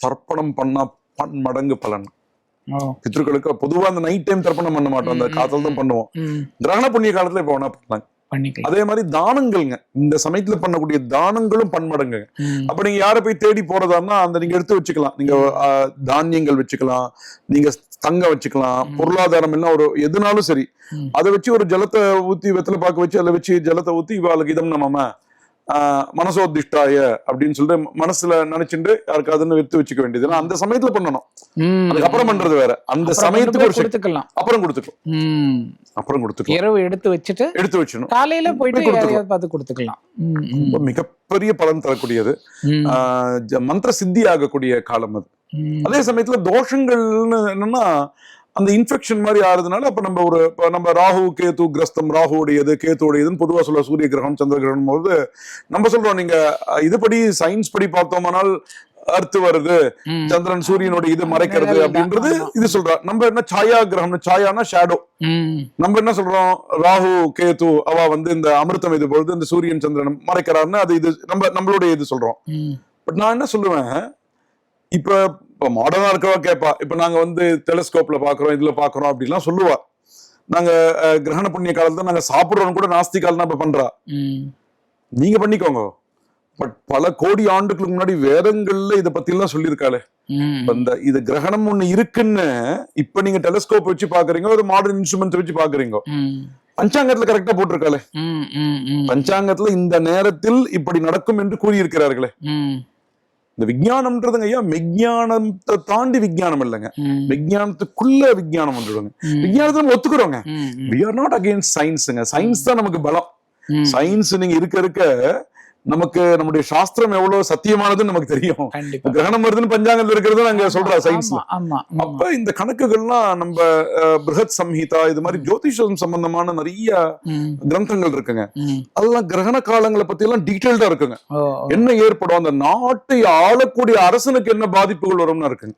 தர்ப்பணம் பண்ணா பன்மடங்கு பலன். ஓ. பித்ருக்களுக்கு பொதுவா அந்த நைட் டைம் தர்ப்பணம் பண்ண மாட்டோம். அந்த ம், காலத்துல தான். பண்ணுவோம். கிரகண புண்ணிய காலத்துல இப்ப வேணா பண்ணிக்கலாம். அதே மாதிரி தானங்கள்ங்க. இந்த சமயத்துல பண்ணக்கூடிய தானங்களும் பன்மடங்குங்க. அப்ப நீங்க யாரை போய் தேடி போறதான்னா அந்த நீங்க எடுத்து வச்சுக்கலாம். நீங்க தானியங்கள் வச்சுக்கலாம். நீங்க தங்க வச்சுக்கலாம். பொருளாதாரம் எல்லாம் ஒரு எதுனாலும் சரி. அதை வச்சு ஒரு ஜலத்தை ஊத்தி வெத்தலை பாக்க வச்சு அதில் வச்சு ஜலத்தை ஊத்தி இவாளுக்கு இதம் நம்ம. மனசோதிஷ்டாய அப்படின்னு சொல்லிட்டு மனசுல நினைச்சுட்டு யாருக்காதுன்னு எடுத்து வச்சுக்க வேண்டியது. அந்த சமயத்துல பண்ணணும். அதுக்கப்புறம் பண்றது வேற. அந்த சமயத்துக்கு ஒரு. கொடுத்துக்கலாம். அப்புறம் கொடுத்துக்கலாம். அப்புறம் கொடுத்துக்கலாம். இரவு எடுத்து வச்சுட்டு எடுத்து வச்சிடணும். காலையில போயிட்டு பார்த்து கொடுத்துக்கலாம். மிகப்பெரிய பலன் தரக்கூடியது. மந்திர சித்தி ஆகக்கூடிய காலம் அது. அதே சமயத்துல தோஷங்கள்னு என்னன்னா அந்த இன்ஃபெக்ஷன் மாதிரி ஆறுதுனால அப்ப நம்ம ஒரு நம்ம ராகு கேது கிரஸ்தம் ராகுவுடையது கேத்துடையதுன்னு பொதுவா சொல்ல சூரிய கிரகம் சந்திர கிரகம் போது நம்ம சொல்றோம் நீங்க இதுபடி சயின்ஸ் படி பார்த்தோமானால் அர்த்து வருது. சந்திரன் சூரியனுடைய இது மறைக்கிறது அப்படின்றது. இது சொல்றா நம்ம என்ன சாயா கிரகம் சாயானா ஷேடோ. நம்ம என்ன சொல்றோம் ராகு கேது அவ வந்து இந்த அமிர்தம் இது பொழுது இந்த சூரியன் சந்திரன் மறைக்கிறாருன்னு அது இது நம்ம நம்மளுடைய இது சொல்றோம். பட் நான் என்ன சொல்லுவேன் இப்ப இப்ப மாடர்னா இருக்கவா கேட்பா இப்ப நாங்க வந்து டெலிஸ்கோப்ல பாக்குறோம் இதுல பாக்குறோம் அப்படிலாம் சொல்லுவா நாங்க அஹ், கிரகண புண்ணிய காலத்துல நாங்க சாப்பிடுறோம் கூட நாஸ்திகால் இப்ப பண்றா ம். நீங்க பண்ணிக்கோங்க பட் பல கோடி ஆண்டுகளுக்கு முன்னாடி வேதங்கள்ல இத பத்தி எல்லாம் சொல்லியிருக்காளே. இப்ப இந்த இது கிரகணம் ஒண்ணு இருக்குன்னு இப்ப நீங்க டெலிஸ்கோப் வச்சு பாக்குறீங்க ஒரு மாடர்ன் இன்ஸ்ட்ருமெண்ட் வச்சு பாக்குறீங்க. பஞ்சாங்கத்துல கரெக்டா போட்டிருக்காளே. பஞ்சாங்கத்துல இந்த நேரத்தில் இப்படி நடக்கும் என்று கூறியிருக்கிறார்களே. இந்த விஞ்ஞானம்ன்றதுங்க ஐயா மெஞ்ஞானத்தை தாண்டி விஞ்ஞானம் இல்லைங்க ம். விஞ்ஞானத்துக்குள்ள விஞ்ஞானம் வந்துடுவாங்க ம். விஞ்ஞானத்தை நம்ம ஒத்துக்கிறோங்க. வி ஆர் நாட் அகேன்ஸ்ட் சயின்ஸுங்க சயின்ஸ் தான் நமக்கு பலம். சயின்ஸ் நீங்க இருக்க இருக்க நமக்கு நம்முடைய சாஸ்திரம் எவ்வளவு சத்தியமானதுன்னு நமக்கு தெரியும். கிரகணம் வருதுன்னு பஞ்சாங்கத்துல இருக்கிறது நாங்க சொல்றா ஆமா, சயின்ஸ்ல ஆமா ஆமா அப்ப இந்த கணக்குகள்லாம் நம்ம அஹ், பிருஹத் சம்ஹிதா இது மாதிரி ஜோதிஷம் சம்பந்தமான நிறைய. கிரந்தங்கள் இருக்குங்க. அதெல்லாம் கிரகண காலங்களை பத்தி எல்லாம் டீட்டெயில்டா இருக்குங்க. என்ன ஏற்படும்? அந்த நாட்டை ஆளக்கூடிய அரசனுக்கு என்ன பாதிப்புகள் வரும்னு இருக்குங்க.